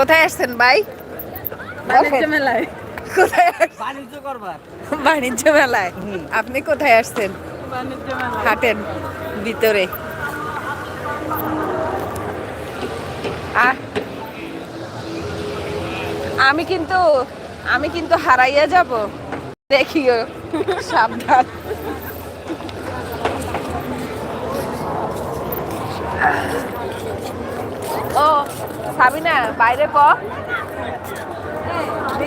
কোথায় আসছেন ভাই? বাণিজ্য মেলায়। কোথায় বাণিজ্য করবার। বাণিজ্য মেলায়? আপনি কোথায় আসছেন? হাটেন ভিতরে। আহ, আমি কিন্তু আমি কিন্তু হারাইয়া যাব। দেখিও সাবধান। ও সাবিনা বাইরে ক।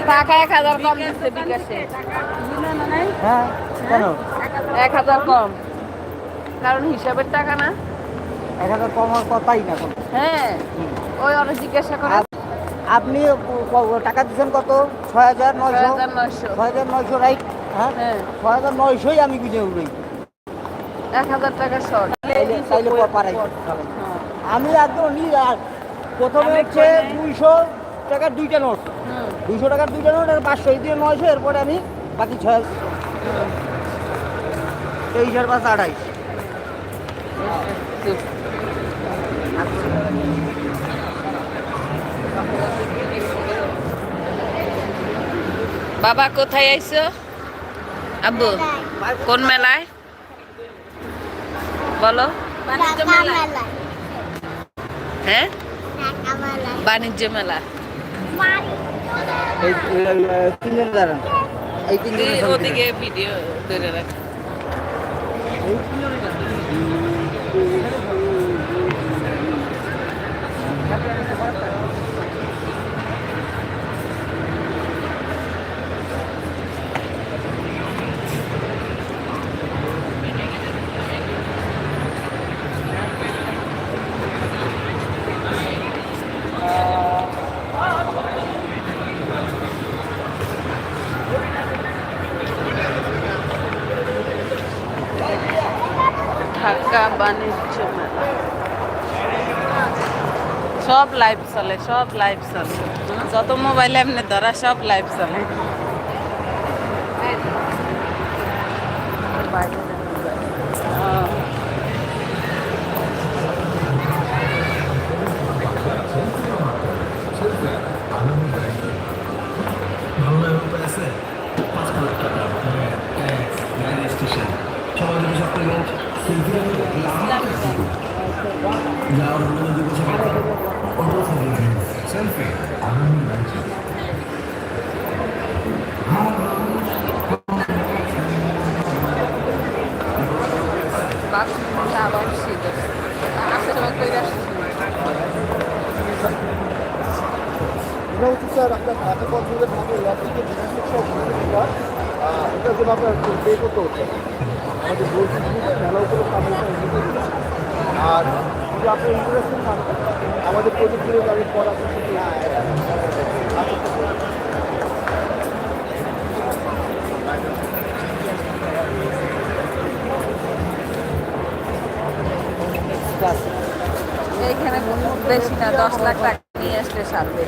টাকা এক হাজার কম দিচ্ছে বিকাশে। হ্যাঁ এক হাজার কম। কারণ হিসাবের টাকা না। এক হাজার কমার কথাই না। হ্যাঁ ওই অনেক জিজ্ঞাসা করে। আপ- আপনি টাকা দিচ্ছেন কত? ছয় হাজার নয়শো। ছয় হাজার নয়শো। রাইট? হ্যাঁ? হ্যাঁ। ছয় হাজার নয়শোই আমি বিনিয়োগ করি এক হাজার টাকা শর্ট। তাইলে আমি একদম নি আর প্রথমে হচ্ছে দুইশো টাকার দুইটা নোট। দুইশো টাকার দুইটা নোট আর পাঁচশো এই দিয়ে নয়শো এরপরে আমি বাকি ছয় তেইশ আর পাঁচ আড়াইশ বাবা কোথায় আইছো? আব্বু কোন মেলায়? বলো। মেলায়। হ্যাঁ? বাণিজ্য মেলা। ওদিকে ভিডিও ধরে রাখ ঢাকা বাণিজ্য মেলা সব লাইভ চলে, সব লাইভ চলে। যত মোবাইল এমনি ধরা, সব লাইভ চলে। আপনার এয়ার থেকে এটার জন্য আপনার পে করতে হচ্ছে আমাদের দিচ্ছে আর যদি ইন্টারেস্টেড থাকেন, আমাদের প্রযুক্তির আপনার এইখানে বেশি না, দশ লাখ টাকা নিয়ে আসলে সারবে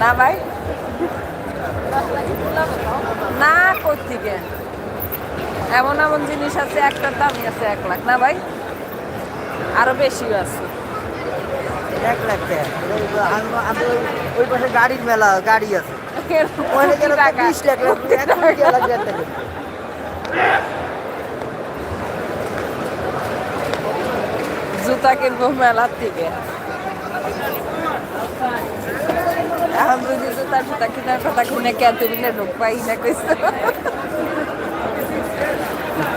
না ভাই? না কোথেকে এমন এমন জিনিস আছে একটার দামই আছে এক লাখ। না ভাই? আরও বেশিও আছে। এক লাখ ওই পাশে গাড়ির মেলা গাড়ি আছে। বিশ লাখ। জুতা কিনবো মেলার থেকে এখন বুঝি জুতা জুতা কিনার কথা কিনে কে তুমি না ঢুক পাই না কইছো?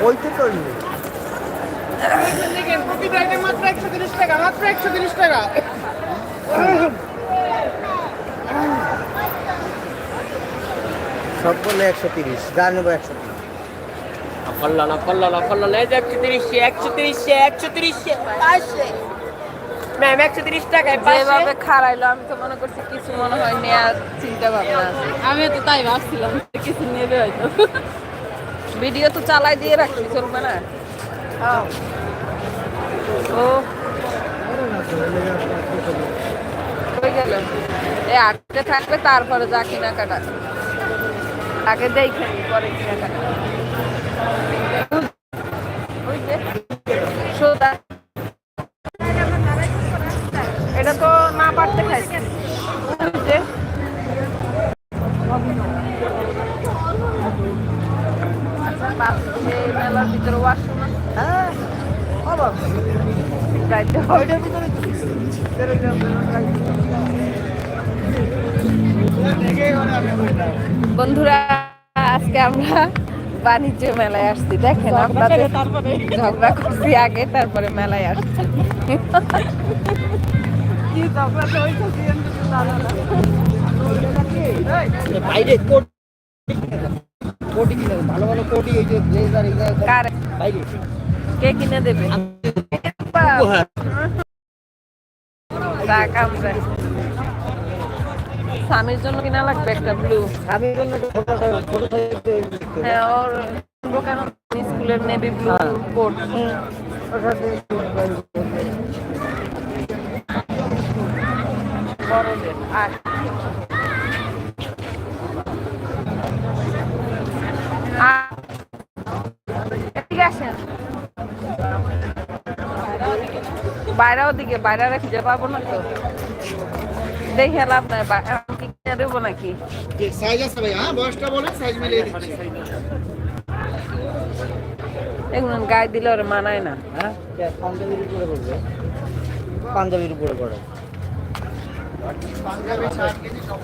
ওইতে তো নেই। সব বললে একশো তিরিশ যা নেব একশো তিরিশ। ফল্লানা ফল্লানা ফল্লানা এই যে একশো তিরিশে একশো তিরিশে একশো তিরিশে পাঁচশে ম্যাম একশো তিরিশ টাকায় যেভাবে খারাইলো আমি তো মনে করছি কিছু মনে হয় নেওয়ার চিন্তা ভাবনা আছে। আমিও তো তাই ভাবছিলাম কিছু নেবে হয়তো। ভিডিও তো চালাই দিয়ে রাখি চলবে না? ও। গেল। এ থাকবে, তারপরে যা কেনাকাটা। আগে দেখে পরে পরে কেনাকাটা। বাণিজ্য মেলায় আসছি দেখেন আপনাদের তারপরে। ঝগড়া করছি আগে তারপরে মেলায় আসছি। কি। বাইরে কোটি কিনে ভালো ভালো কোটি এই যে ব্লেজার এই বাইরে। কে কিনে দেবে? টাকা আমরা স্বামীর জন্য কিনা লাগবে একটা ব্লু আমি জন্য ছোট হ্যাঁ ওর কেন স্কুলের নেভি ব্লু। কোট বড়দের আর আর- এদিকে বাইরে খুঁজে পাবো না তো। দেখে লাভ নাই দেবো নাকি? সাইজ আছে ভাই হ্যাঁ বয়সটা বলে সাইজ মিলিয়ে দিচ্ছি। এগুলো গায়ে দিলে ওর মানায় না। হ্যাঁ? পাঞ্জাবির উপরে পড়বে পাঞ্জাবির উপরে পড়ে পাঞ্জাবি শার্ট কেজি সব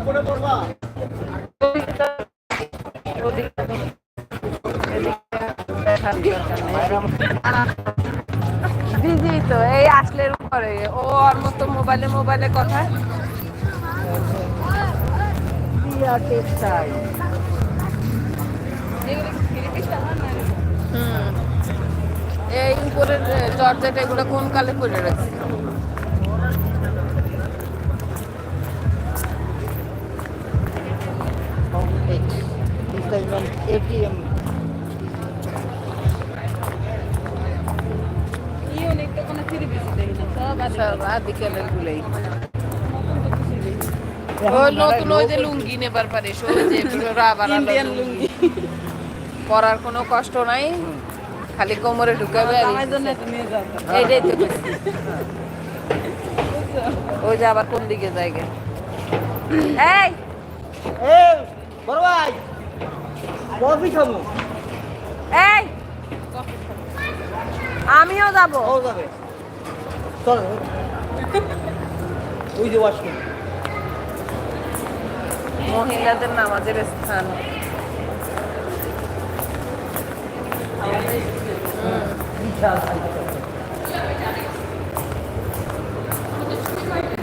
উপরে পড়বা তো এই উপরে ও ওর মতো মোবাইলে মোবাইলে কথা। এই উপরের জর্জেট এগুলো কোন কালে করে রাখছি এটিএম দেখি না সব আছে সব আর বিকেলের গুলোই নতুন ওই যে লুঙ্গি নেবার পারে যে ইন্ডিয়ান লুঙ্গি। পরার কোনো কষ্ট নাই খালি কোমরে ঢুকাবে আর। এইটাই তো ওই যে আবার কোন দিকে জায়গা এই! এই বড় ভাই কফি খাব। এই! আমিও যাব। ও যাবে। চল। ওই যে ওয়াশরুম মহিলাদের নামাজের স্থান।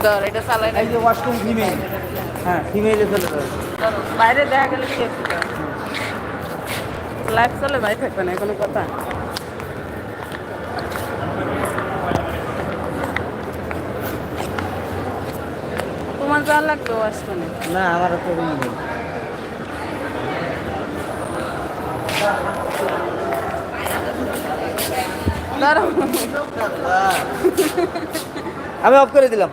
ধর এটা চালাই না এই যে ওয়াশরুম ফিমেল হ্যাঁ ফিমেলে চলে ধরো, বাইরে দেখা গেলে কি লাইফ চলে ভাই থাকবে না কোনো কথা। না না আমার তো রুম নেই আমি অফ করে দিলাম।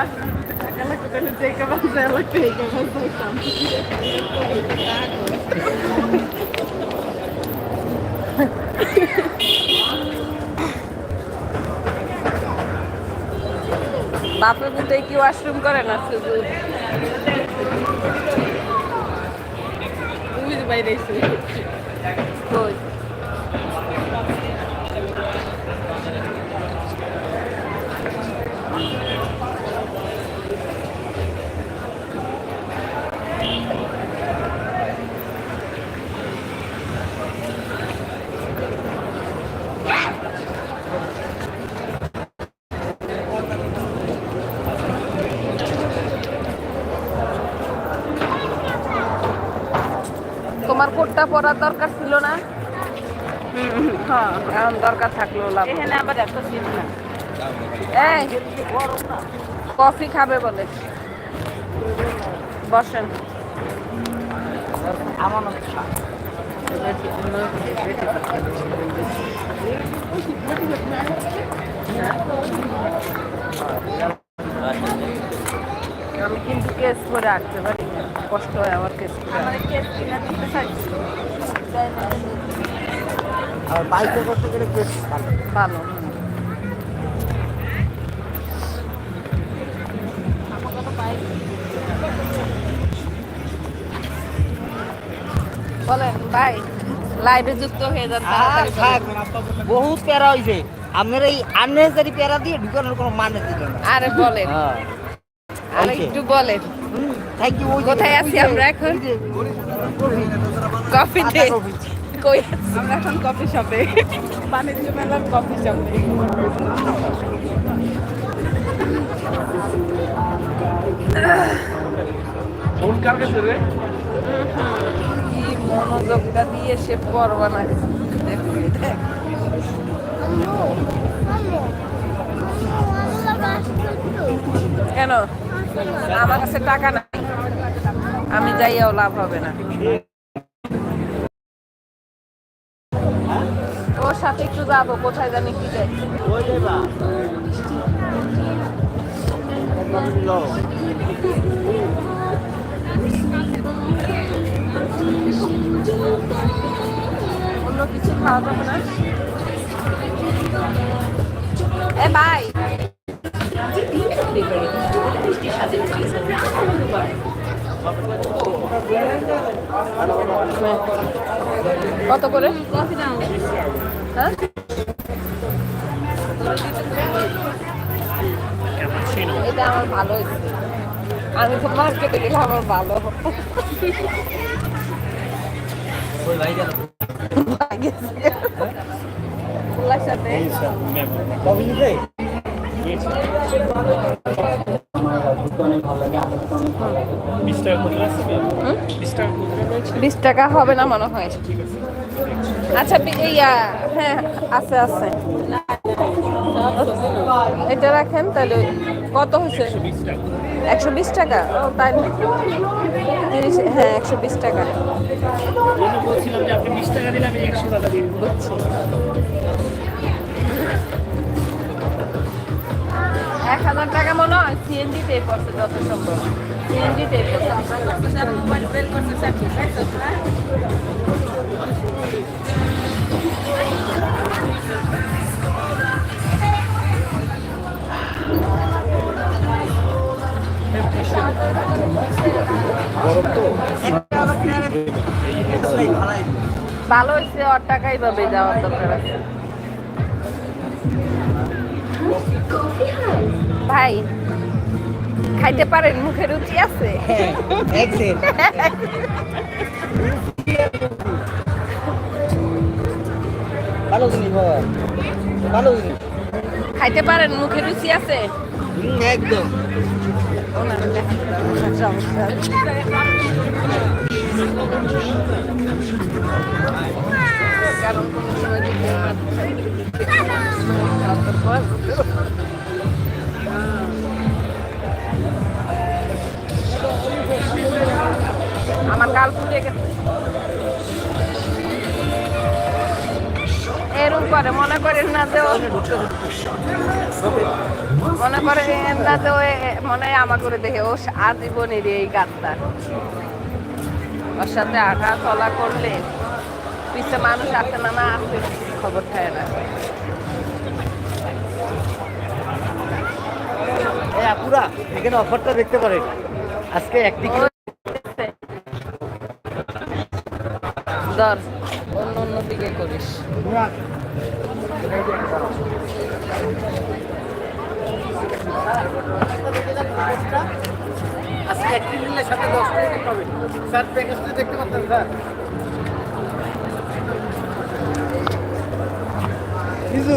Que eu acho aquela que eu sei que a Marcela fez, que vou বাপে বুঝতে কি ওয়াশরুম করে না শুধু Ui, কোটটা পরার দরকার ছিল না হ্যাঁ এখন দরকার থাকল লাভ। এখানে আবার এত না এই কফি খাবে বলে বসেন আমার আমি কিন্তু কেস করে রাখতে পারি। কষ্ট হয় আমার কেস করে আমার কেস কিনা দিতে চাইছি। আর বাইকে করতে গেলে বেশ ভালো। ভালো বলেন ভাই লাইভে যুক্ত হয়ে যান। বহুত প্যারা হয়েছে আপনার এই আননেসারি প্যারা দিয়ে ঢুকানোর কোনো মানে দিল না। আরে বলেন। হ্যাঁ। আর একটু বলেন। কোথায় আছি আমরা এখন? কফিতে কই আছি? আমরা এখন কফি শপে বাণিজ্য মেলার কফি শপে কি মনোযোগটা দিয়ে সে পড়বা না দেখ, দেখ। কেন? আমার কাছে টাকা নাই। আমি যাইয়াও লাভ হবে না। ওর সাথে একটু যাব, কোথায় জানি কি অন্য কিছু খাওয়া যাবে না? এ ভাই। কত করে? হ্যাঁ? এটা আমার ভালো আমি তো মার্কেটে গেলে আমার ভালো ফুলার সাথে। বিশ টাকা হবে না মনে হয়। আচ্ছা ইয়া হ্যাঁ আছে আছে। এটা রাখেন, তাহলে কত হয়েছে? একশো বিশ টাকা? ও, তাই? তিরিশ হ্যাঁ একশো বিশ টাকা। বুঝছি। এক হাজার টাকা মনে হয় সিএনজি পে করছে যত সম্ভব। সিএনজি পে ভালো হয়েছে, ওর টাকাই পাবে যাওয়ার দরকার আছে ভাই খাইতে পারেন মুখে রুচি আছে? হ্যাঁ এক্সেল ভালো জিনিস ভালো জিনিস। খাইতে পারেন মুখে রুচি আছে? একদম। আমার গাল ফুটে গেছে। এরকম করে মনে করেন না যে মনে করেন না যে মনে হয় আমা করে দেখে ও আজীবনের এই গাছটা। ওর সাথে আঘা চলা করলে পিছে মানুষ আসে না না আছে খবর খায় না। আপুরা এখানে অফারটা দেখতে পারেন। আজকে একদিকে ধর অন্য অন্য দিকে করিস। আজকে একটি নিলে সাথে দশ টাকা পাবে স্যার প্যাকেজটা দেখতে পাচ্ছেন স্যার? কিছু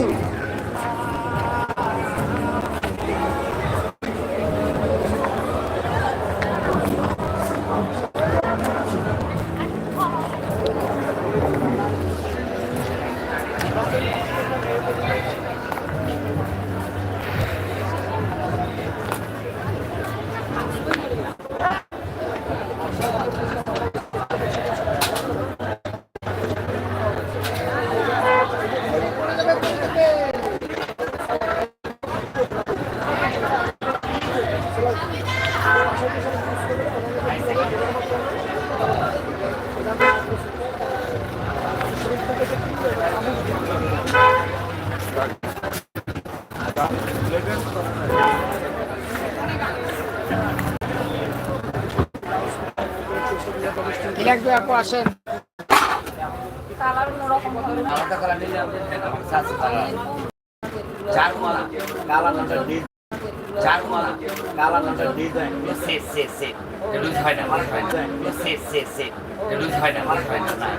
লুজ হয় না হয় না হয় না লুজ হয় না না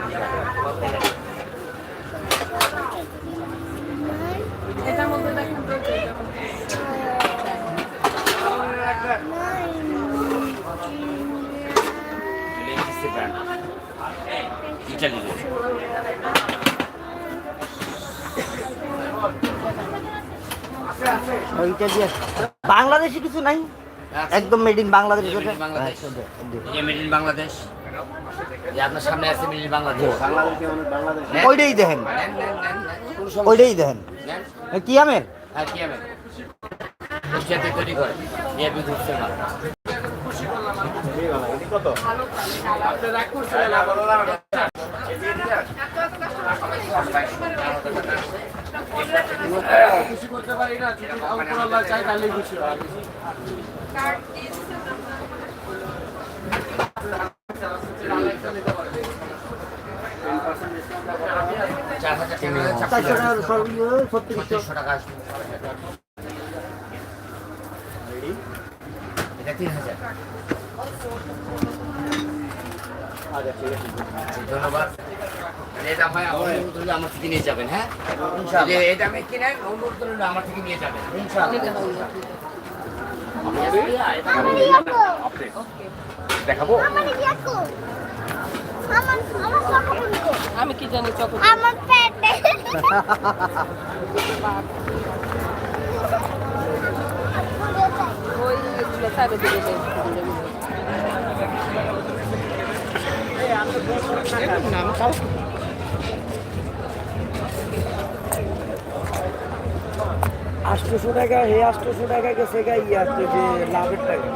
এটার মধ্যে দেখেন তো লেডিসি ব্র্যান্ড ইটালি ওইটা দিয়ে বাংলাদেশি কিছু নাই? একদম made in Bangladesh Bangladesh. Made in Bangladesh আপনার সামনে আছে বাংলাদেশ ওইটাই দেখেন। ওইটাই দেখেন। কি আমের? কি হবে এশিয়াতে তৈরি করে এ বিধ হচ্ছে না ধন্যবাদ এটা ভাই আমার অনুরোধ হলে আমার থেকে নিয়ে যাবেন হ্যাঁ? এই দামে কিনেন অনুরোধ হলে আমার থেকে নিয়ে যাবেন। দেখাবো? আমি কি জানি চকো আমার পেটে। ওই এগুলো সাইডে দিকে দেন। আটশোশো টাকা হে আটশোশো টাকা গেছে গা ইয়ে আসছে যে লাভের টাকা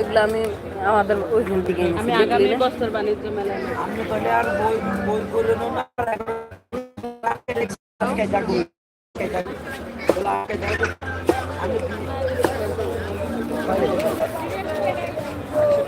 এগুলো আমি আমাদের ওইখান থেকে আমি আগামী বছর বাণিজ্য। আপনি তাহলে আর বই বই করে না। আমি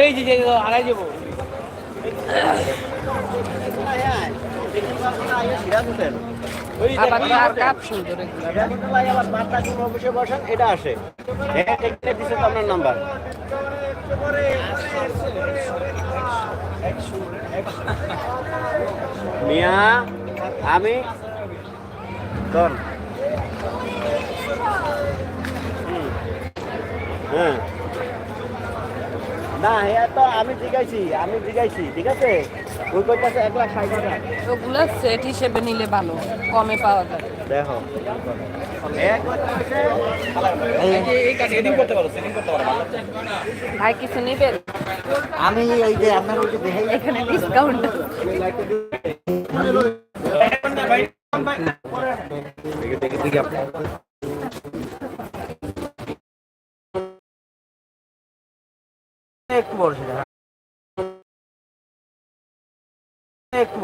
এই যে আড়াই যাব। এটা আসে। হ্যাঁ আপনার নাম্বার। মিয়া আমি হুম। হ্যাঁ। না হ্যাঁ তো আমি জিগাইছি আমি জিগাইছি ঠিক আছে? ওই কইতাছে এক লাখ ষাট হাজার। ওগুলো সেট হিসেবে নিলে ভালো কমে পাওয়া যায়। দেখো আর কিছু নেবেন? আমি ওই যে আপনার ওই যে এখানে ডিসকাউন্ট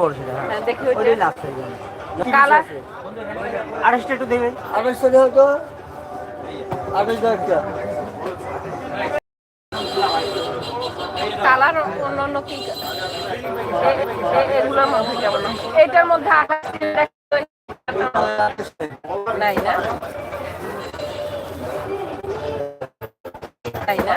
বড় সেটা হ্যাঁ। হ্যাঁ দেখি ওইটাই ওইটা লাগছে কালার? আড়াইশটা একটু দেবেন। আড়াইশটা দেবো তো। আড়াইশটা একটা। কালার অন্য অন্য কি? এ- এ- এগুলোর মধ্যে কেমন এটার মধ্যে নাই না? তাই না?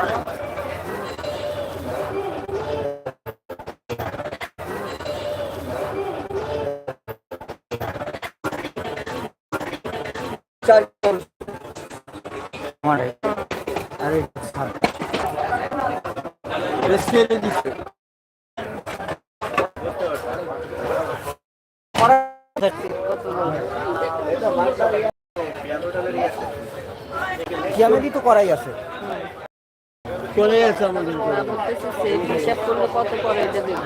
চলে গেছে আমাদের বলতেছি হিসাব করলে কত এটা দেবো